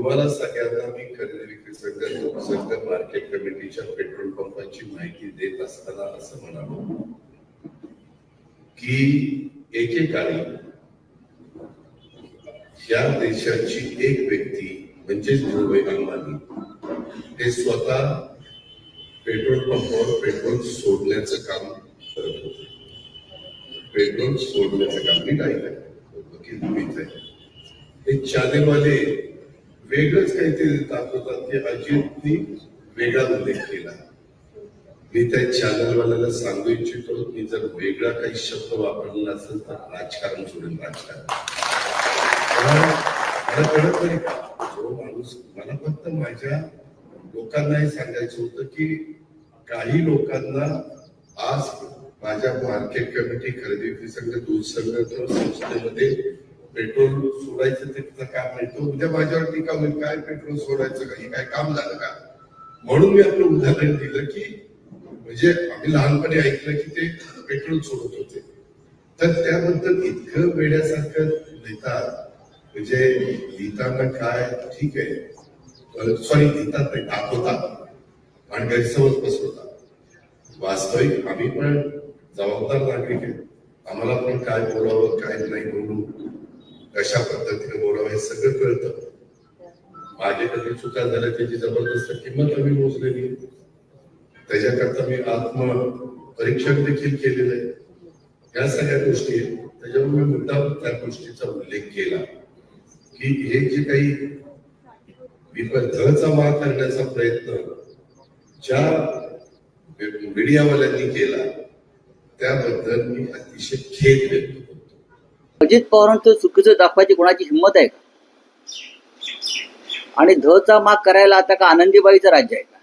तुम्हाला सगळ्यांना मी खरेदी विक्री संघ संघ मार्केट कमिटीच्या पेट्रोल पंपाची माहिती देत असताना असं म्हणालो की एकेकाळी या देशाची एक व्यक्ती म्हणजेच धीरूभाई अंबानी हे स्वतः पेट्रोल पंपावर पेट्रोल सोडण्याचं काम करत होते. पेट्रोल सोडण्याचं काम मी नाही वकील आहे हे चालेवाले वेगळंच काहीतरी दाखवतात की अजितनी वेगळा उल्लेख केला. मी त्या चॅनलवाल्याला सांगू इच्छितो की जर वेगळा काही शब्द वापरला असेल तर राजकारण सोडून राजकारण. मला कळत नाही का? जो माणूस मला फक्त माझ्या लोकांना हे सांगायचं होतं की काही लोकांना आज माझ्या मार्केट कमिटी खरेदी विक्री संघ दूध संघ संस्थेमध्ये पेट्रोल सोडायचं ते तिथं काम मिळतं उद्या माझ्यावर टीका होईल काय पेट्रोल सोडायचं काही हे काय काम झालं का? म्हणून मी आपलं उदाहरण दिलं की म्हणजे आम्ही लहानपणी ऐकलं की ते पेट्रोल सोडत होते. तर त्याबद्दल इतकं वेड्यासारखं लिहितात म्हणजे लिहिताना काय? ठीक आहे. सॉरी लिहितात नाही दाखवतात. आणि गैरसमज बसवतात वास्तविक आम्ही पण जबाबदार नागरिक आहे आम्हाला पण काय बोलावं काय नाही बोलू कशा पद्धतीने बोलावं हे सगळं कळतं. माझे कधी चुका झाल्या त्याची जबरदस्त किंमत आम्ही मोजलेली त्याच्याकरता मी आत्म परीक्षण देखील केलेलं आहे. या सगळ्या गोष्टी आहेत. त्याच्यामुळे मी मुद्दा त्या गोष्टीचा उल्लेख केला की हे जे काही विपथचा मार करण्याचा प्रयत्न ज्या मीडियावाल्यांनी केला त्याबद्दल मी अतिशय खेद व्यक्त करतो. अजित पवारांचं चुकीचं दाखवायची कोणाची हिंमत आहे का? आणि धचा माग करायला आता का आनंदीबाईचं राज्य आहे का?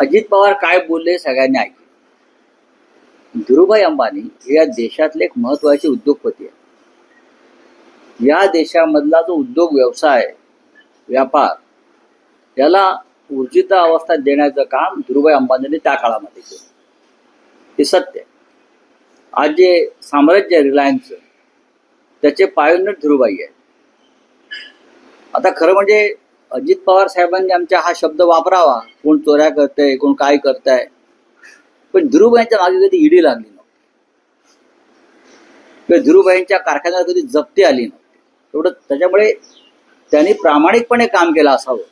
अजित पवार काय बोलले सगळ्यांनी ऐकले. धीरुभाई अंबानी हे या देशातले एक महत्त्वाचे उद्योगपती आहे या देशामधला जो उद्योग व्यवसाय व्यापार याला ऊर्जित अवस्था देण्याचं काम धीरुभाई अंबानीने त्या काळामध्ये केलं. हे सत्य आहे. आज जे साम्राज्य आहे रिलायन्सचं त्याचे पायोनियर ध्रुबाई आहे आता खरं म्हणजे अजित पवार साहेबांनी आमच्या हा शब्द वापरावा. कोण चोऱ्या करतंय कोण काय करताय. पण धीरूभाईंच्या मागे कधी ईडी लागली नव्हती. किंवा धीरूभाईंच्या कारखान्यात कधी जप्ती आली नव्हती. एवढं त्याच्यामुळे त्यांनी प्रामाणिकपणे काम केलं असावं.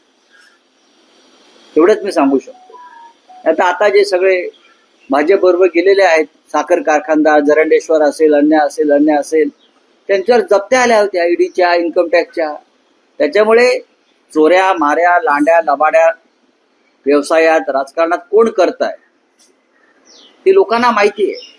एवढंच मी सांगू शकतो. आता आता जे सगळे भाजपबरोबर गेलेले आहेत. साखर कारखानदार जरंडेश्वर असेल अन्य असेल अन्य असेल. त्यांच्यावर जप्त्या आल्या होत्या ईडीच्या इन्कम टॅक्सच्या त्याच्यामुळे चोऱ्या माऱ्या लांड्या लबाड्या व्यवसायात राजकारणात कोण करताय? ते लोकांना माहिती आहे.